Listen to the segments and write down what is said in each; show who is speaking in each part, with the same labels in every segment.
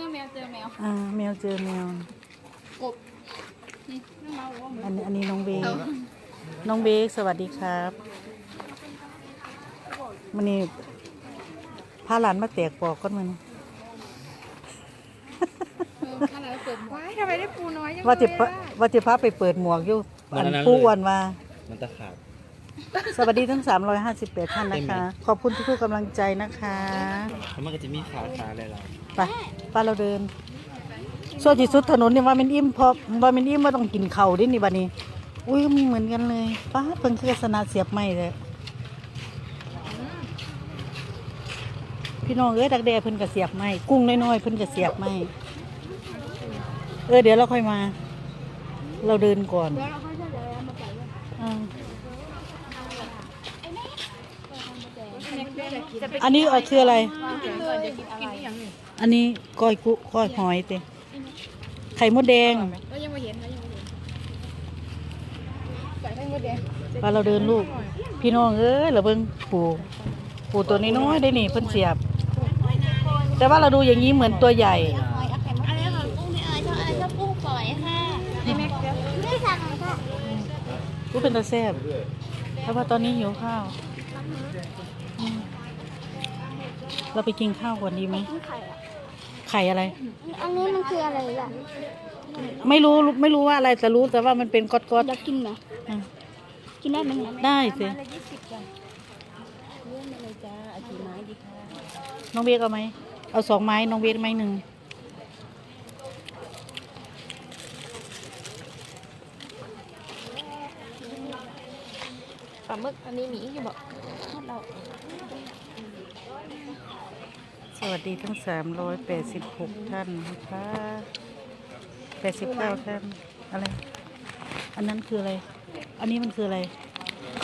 Speaker 1: มื่อแมวเจอแมว
Speaker 2: อ่าแมวเจอแมว
Speaker 1: กบนี่น้องเมาบอกว่าเหมือน
Speaker 2: อันนี้อันนี้น้องเบกน้องเบกสวัสดีครับมันนี่พาหลานมาแตกปอกก้อนมัน
Speaker 1: เอออะไรเปิดว้ายทำไมได้ปูน้อยจัง
Speaker 2: ว่าจะ
Speaker 1: เลย
Speaker 2: พา
Speaker 1: ล่ะ
Speaker 2: ว่าจะพาไปเปิดหมวกอยู่
Speaker 3: มัน
Speaker 2: อัน
Speaker 3: อันนั้น
Speaker 2: ผู้
Speaker 3: เลย
Speaker 2: อ้วนมา
Speaker 3: มันตะขาบ
Speaker 2: สวัสดีทั้ง 358 ท่านนะคะ ขอบคุณทุกๆกำลังใจนะคะ
Speaker 3: แล้วมันก็จะมีขาขาอะไรเรา
Speaker 2: ไปไปเราเดินโซ่จีสุดถนนเนี่ยว่ามันอิ่มพอว่ามันอิ่มว่าต้องกินเข่าวดินี่บัดนี้ อุ้ยมีเหมือนกันเลยป้าดเพิ่งคือสนาเสียบไม่เลยพี่น้องเอ้ยดักแด้เพิ่นก็เสียบไม่กุ้งน้อยๆเพิ่นก็เสียบไม่เออเดี๋ยวเราค่อยมา เราเดินก่อน
Speaker 1: แล้วเราค่อยเฉลยมาปล่อยด้วย
Speaker 2: อ่า
Speaker 1: จะไป
Speaker 2: อันนี้เอ่อคืออะไร
Speaker 1: กินเลยจะกินอะไรอย่างนี้
Speaker 2: อันนี้ก้อยกุก้อยหอยเตไข่มดแดง
Speaker 1: ก็ยังไม่เห็นนะยังไม่เห็นใส่ให้มดแดง
Speaker 2: พาเราเดินลูก พี่น้องเอ้ยเราเบิ่งปูปูตัวน้อยๆได้นี่เพิ่นเสียบ แต่ว่าเราดูอย่างนี้เหมือนตัวใหญ่
Speaker 4: อะไรของกุ้งนี่เอ๋ยชอบอะไรชอบกุ้งฝอยค่ะไม่สั่งค่ะ
Speaker 2: รู้เป็นตาแซ่บแต่ว่าตอนนี้หิวข้าวอืม เราไปกินข้าวก่อนดีไหม
Speaker 4: กุ้งไข่อะ
Speaker 2: ไข่อะไร
Speaker 4: อันนี้มันคืออะไรล่ะ
Speaker 2: ไม่รู้ไม่รู้ว่าอะไรแต่รู้แต่ว่ามันเป็นก๊อด
Speaker 4: อยากกินไหม
Speaker 2: ๆอะ
Speaker 4: กินได้ไหม
Speaker 2: ได้สิน้องเบกเอาไหมเอาสองไม้น้องเบกไม้หนึ่ง
Speaker 1: ปลาหมึกอันนี้มีอยู่บอกเรา
Speaker 2: สวัสดีทั้งสามร้อยแปดสิบหกท่านนะคะแปดสิบเก้าท่าน อะไร อันนั้นคืออะไร อันนี้มันคืออะไร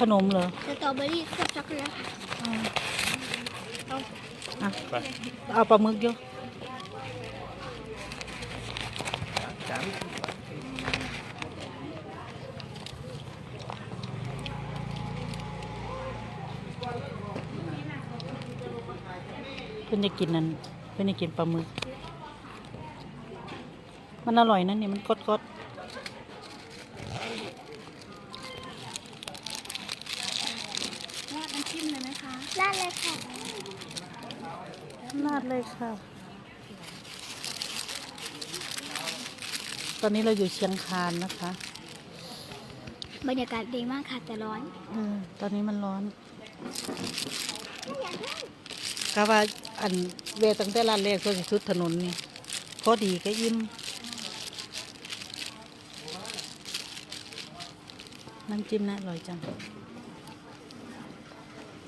Speaker 2: ขนมเหรอ
Speaker 4: สตรอเบอรี่เคลือบช็อกโกแลต
Speaker 2: อ่าอะเอาปลาหมึกอยู่เพิ่นจะกินนั่นเพิ่นจะกินปลาหมึก มันอร่อยนั่นนี่มันกดกด
Speaker 1: ราดน้ำจิ้มเลยไหมคะ
Speaker 4: ราดเลยค่ะ
Speaker 2: นาดเลยค่ะ ตอนนี้เราอยู่เชียงคานนะคะ
Speaker 4: บรรยากาศดีมากค่ะแต่ร้อน
Speaker 2: เออตอนนี้มันร้อนกะว่าอันเวตั้งแต่ร้านแรกก็สิสุดถนนนี่พอดีก็อิ่มน้ำจิ้มน่าอร่อยจัง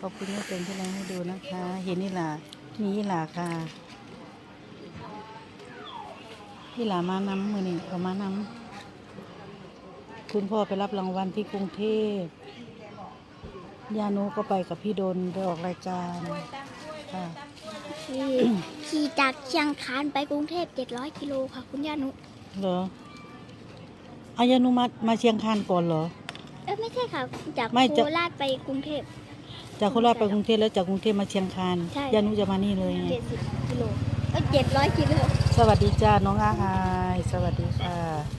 Speaker 2: ขอบคุณแม่เป็นที่แรงให้ดูนะคะ เห็นนี่หล่ะมีหล่ะค่ะพี่หล่ามาน้ำมือนี่เอามาน้ำคุณพ่อไปรับรางวัลที่กรุงเทพยานุก็ไปกับพี่ดนไปออกรายการ
Speaker 4: ขี่จากเชียงคานไปกรุงเทพ700กิโลค่ะ คุณย่านุ
Speaker 2: เหรออายานุมามาเชียงคานก่อนเหรอ
Speaker 4: เอ้ยไม่ใช่ค่ะ จาก
Speaker 2: ไม่จะ
Speaker 4: โคราชไปกรุงเทพ
Speaker 2: จากโคราชไปกรุงเทพแล้วจากกรุงเทพมาเชียงคาน
Speaker 4: ใช่
Speaker 2: ยานุจะมานี่เลยไง
Speaker 4: 70กิโลเอ้ย700กิโล
Speaker 2: สวัสดีจ้าน้องอาอาย สวัสดีค่ะ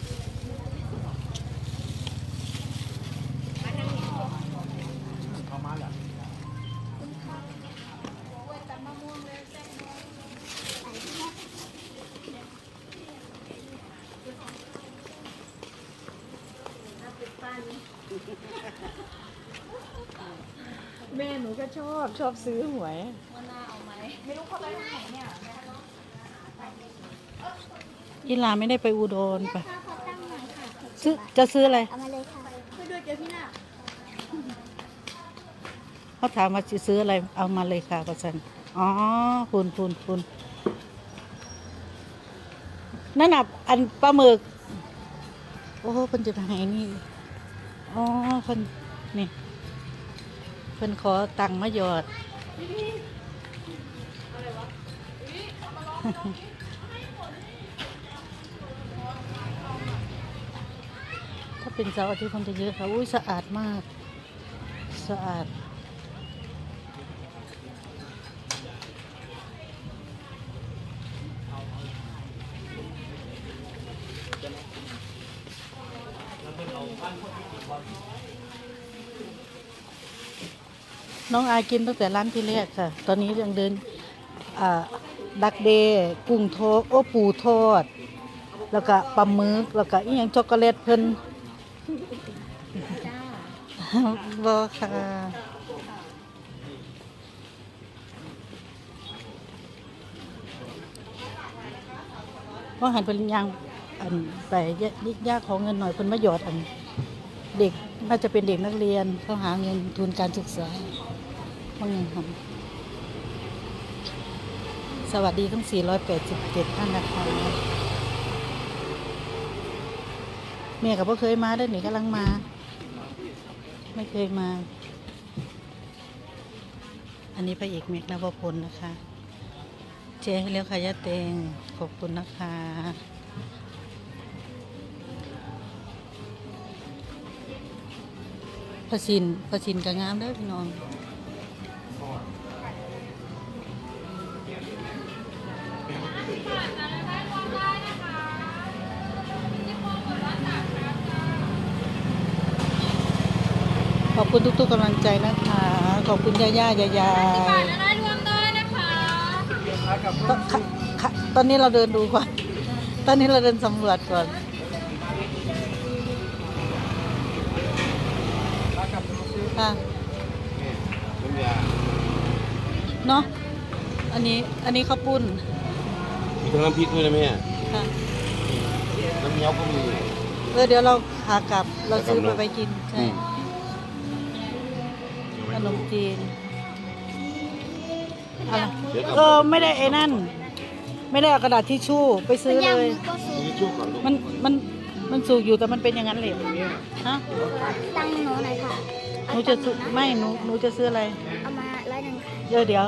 Speaker 1: แม่หนูก็ชอบชอบซื้อหวย
Speaker 2: อีหลาไม่ได้ไปอุดรไป
Speaker 4: ขอตั้งหน่อยค่ะ
Speaker 2: ซื้อจะซื้ออะไร
Speaker 4: เอามาเลยค่ะช่วยด้วยเจอพี่หน้า
Speaker 2: เขาถามว่าจะซื้ออะไรเอามาเลยค่ะก็สั่นอ๋อคุณคุณคุณนั่นน่ะอันปลาหมึก โอ้เพิ่นจะไปไหนนี่ อ๋อเพิ่นนี่เพิ่นขอตังค์มาหยอด ถ้าเป็นเสาร์อาทิตย์คนจะเยอะค่ะ อุ้ยสะอาดมาก สะอาด น้องอายกินตั้งแต่ร้านที่แรกค่ะ ตอนนี้ยังเดินดักเดย์กุ้งโทอดโอปูทอด แล้วก็ปลาหมึก แล้วก็อีหยังช็อกโกแลตเพิ่นบอค่ะว่าหันเป็นยังอันไปยะยากของเงินหน่อยเพิ่นมาหยอดอัน เด็กน่าจะเป็นเด็กนักเรียนเขาหาเงินทุนการศึกษาว่าไงครับสวัสดีทั้ง 487 ท่านนะคะแม่กับพ่อเคยมาได้หนิกำลังมา ไม่เคยมา อันนี้พระเอกเมกนวพลนะคะ เจ๊ให้เลี้ยวขายะเตงขอบคุณนะคะ พระสินพระสินก็งามเด้อพี่น้องขอบคุณทุกๆกำลังใจนะคะ ขอบคุณย่าย่ายายาย
Speaker 1: อะไรรวมได้นะคะ
Speaker 2: ตอนค่ะค่ะตอนนี้เราเดินดูก่อน ตอนนี้เราเดินสำรวจก่อน ค่ะเนาะอันนี้อันนี้ข้าวปุ้น
Speaker 5: มีทั้งน้ำพริกด้วยนะแม่
Speaker 2: ค่ะ
Speaker 5: น้ำเงี้ยวก็มี
Speaker 2: เออเดี๋ยวเราขากลับเราซื้อไป
Speaker 5: ขากลับเนอะ
Speaker 2: ไปกินใช่
Speaker 5: อืม
Speaker 2: ขนมจีนอะไร
Speaker 5: เดี๋ยวกลับ
Speaker 2: เออไม่ได้ไอ้นั่น ไม่ได้เอากระดาษทิชชู่ไปซื้อเลย
Speaker 4: ก็ซื้อ
Speaker 5: มีชู่ก่อนลูก
Speaker 2: มันมันมันสูกอยู่แต่มันเป็นอย่างนั้นเลยฮะ
Speaker 4: ตังค์หนูหน่อยค่ะ
Speaker 2: หนูจะซื้อไม่หนูหนูจะซื้ออะไร
Speaker 4: เอามาร้อยหนึ่งค่ะ
Speaker 2: เดี๋ยวเดี๋ยว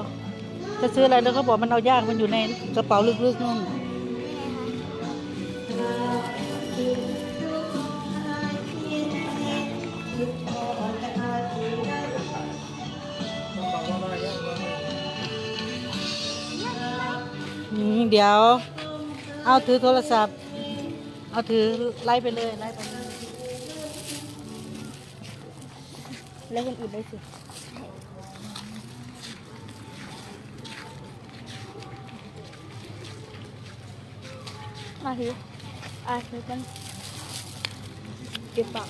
Speaker 2: จะซื้ออะไรแล้วเขาบอกมันเอายากมันอยู่ในกระเป๋าลึกๆนู่นอืมเดี๋ยว เอาถือโทรศัพท์ เอาถือไล่ไปเลยไล่ไปเลย
Speaker 4: แล้วคนอื่นได้สิมาถืออะถือกันเก็บปาก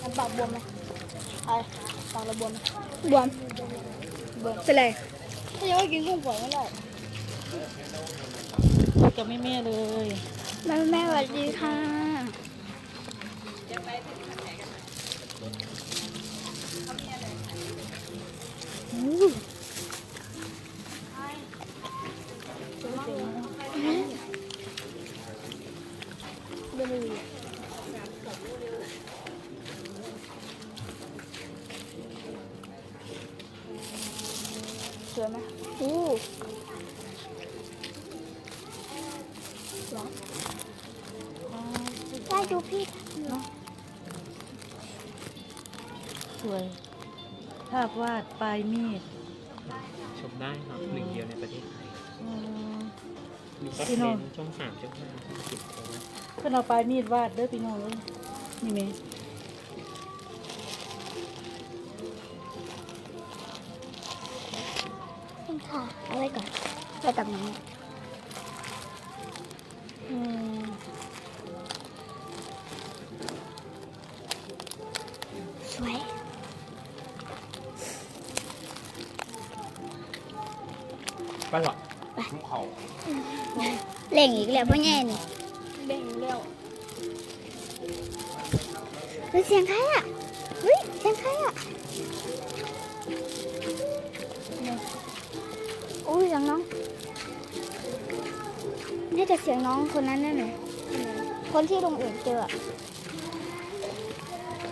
Speaker 4: น้ำปากบวมไหมไอ้ปากเราบวมไหมบวมบวมเป็นไรถ้ายังไม่กินกุ้งฝอยไม่ได้
Speaker 2: จะไม่แม่เลย
Speaker 4: แม่แม่สวัสดีค่ะ สวยไหมอู้ร้อนได้ดูพี่า
Speaker 2: พวาดปลายมีด
Speaker 3: ชมได้ครับหนึ่งเดียวในประเทศไทย
Speaker 2: อืม
Speaker 3: มีก็
Speaker 2: พี่
Speaker 3: เป็น
Speaker 2: โน่
Speaker 3: ช่องสามช่องห้าช่องสิบเลย
Speaker 2: เพื่อนเอาปลายมีดวาดเด้อพี่น้องเอ้ยนี่ไหม
Speaker 4: ค่ะเอาไว้ก่อนไปกับน้อง
Speaker 3: หรอ
Speaker 5: ภูเขา
Speaker 4: เล่งอีกแล้วพ่อแง่นี่เล่งแล้วเฮ้ยเสียงใครอะเฮ้ยเสียงใครอะอุ้ยเสียงน้องน่าจะเสียงน้องคนนั้นแน่เลยคนที่ลงอื่นเจออะ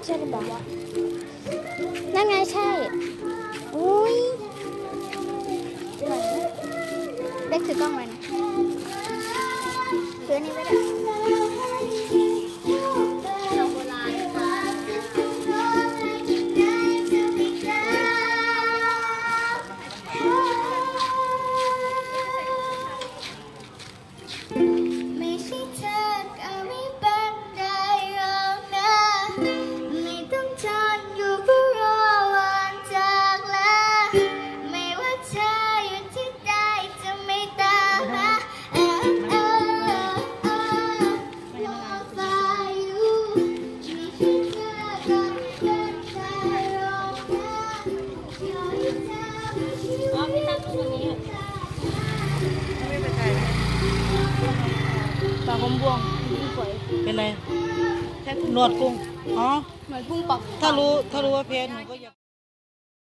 Speaker 4: ใช่หรือเปล่าวะนั่นไงใช่ ถือกล้องไว้นะถืออันนี้ไว้ด้วยเร
Speaker 1: ย
Speaker 2: เป็นไร
Speaker 1: แค่
Speaker 2: หนวดกุ้ง อ๋อ
Speaker 1: เหมือนกุ้งปัก
Speaker 2: ถ้ารู้ ถ้ารู้ว่าแพ้หนูก็อยาก